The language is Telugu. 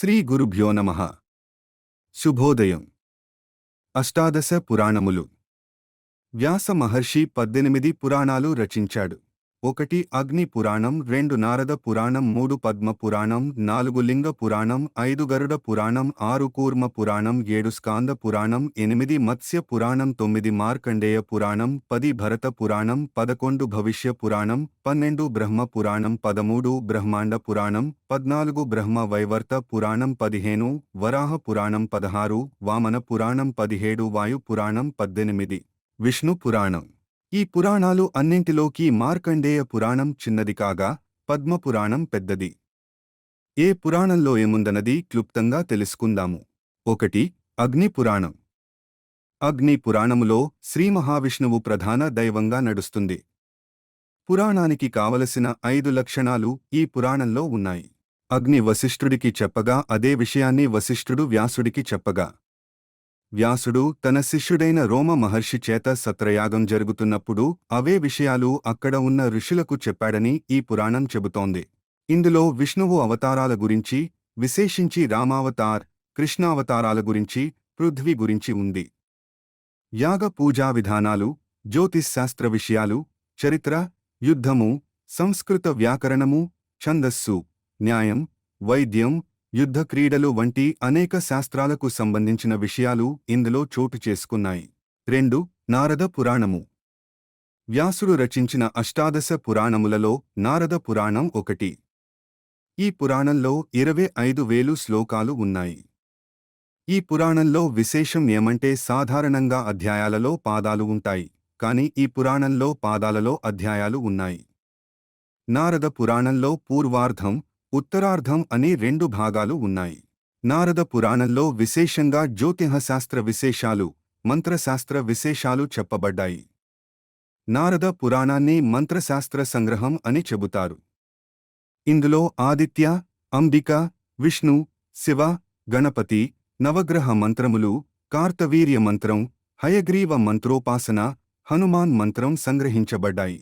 శ్రీ గురుభ్యో నమ. శుభోదయం. అష్టాదశ పురాణములు. వ్యాస మహర్షి పద్దెనిమిది పురాణాలు రచించాడు. ఒకటి అగ్ని పురాణం రెండు నారద పురాణం మూడు పద్మ పురాణం నాలుగు లింగ పురాణం ఐదు గరుడ పురాణం ఆరు కూర్మ పురాణం ఏడు స్కాంద పురాణం ఎనిమిది మత్స్య పురాణం తొమ్మిది మార్కండేయ పురాణం పది భరత పురాణం పదకొండు భవిష్య పురాణం పన్నెండు బ్రహ్మ పురాణం పదమూడు బ్రహ్మాండ పురాణం పద్నాలుగు బ్రహ్మ వైవర్త పురాణం పదిహేను వరాహ పురాణం పదహారు వామన పురాణం పదిహేడు వాయు పురాణం పద్దెనిమిది విష్ణు పురాణం. ఈ పురాణాలు అన్నింటిలోకి మార్కండేయ పురాణం చిన్నది కాగా పద్మ పురాణం పెద్దది. ఏ పురాణంలో ఏముందన్నది క్లుప్తంగా తెలుసుకుందాము. ఒకటి అగ్ని పురాణం అగ్ని పురాణములో శ్రీ మహావిష్ణువు ప్రధాన దైవంగా నడుస్తుంది. పురాణానికి కావలసిన ఐదు లక్షణాలు ఈ పురాణంలో ఉన్నాయి. అగ్ని వశిష్ఠుడికి చెప్పగా అదే విషయాన్ని వశిష్ఠుడు వ్యాసుడికి చెప్పగా. వ్యాసుడు తన శిష్యుడైన రోమ మహర్షి చేత సత్రయాగం జరుగుతున్నప్పుడు అవే విషయాలు అక్కడ ఉన్న ఋషులకు చెప్పాడని ఈ పురాణం చెబుతోంది. ఇందులో విష్ణువు అవతారాల గురించి విశేషించి రామావతార్ కృష్ణావతారాల గురించి పృథ్వీ గురించి ఉంది. యాగ పూజా విధానాలు జ్యోతిశ్శాస్త్ర విషయాలు చరిత్ర యుద్ధము సంస్కృత వ్యాకరణము ఛందస్సు న్యాయం వైద్యం యుద్ధ క్రీడలు వంటి అనేక శాస్త్రాలకు సంబంధించిన విషయాలు ఇందులో చోటు చేసుకున్నాయి. రెండు నారద పురాణము. వ్యాసుడు రచించిన అష్టాదశ పురాణములలో నారద పురాణం ఒకటి. ఈ పురాణంలో ఇరవై ఐదు వేలు శ్లోకాలు ఉన్నాయి. ఈ పురాణంలో విశేషం ఏమంటే సాధారణంగా అధ్యాయాలలో పాదాలు ఉంటాయి కాని ఈ పురాణంలో పాదాలలో అధ్యాయాలు ఉన్నాయి. నారద పురాణంలో పూర్వార్ధం ఉత్తరార్ధం అనే రెండు భాగాలు ఉన్నాయి. నారద పురాణంలో విశేషంగా జ్యోతిహశాస్త్ర విశేషాలు మంత్రశాస్త్ర విశేషాలు చెప్పబడ్డాయి. నారద పురాణాన్ని మంత్రశాస్త్ర సంగ్రహం అని చెబుతారు. ఇందులో ఆదిత్య అంబిక విష్ణు శివ గణపతి నవగ్రహ మంత్రములు కార్తవీర్య మంత్రం హయగ్రీవ మంత్రోపాసన హనుమాన్ మంత్రం సంగ్రహించబడ్డాయి.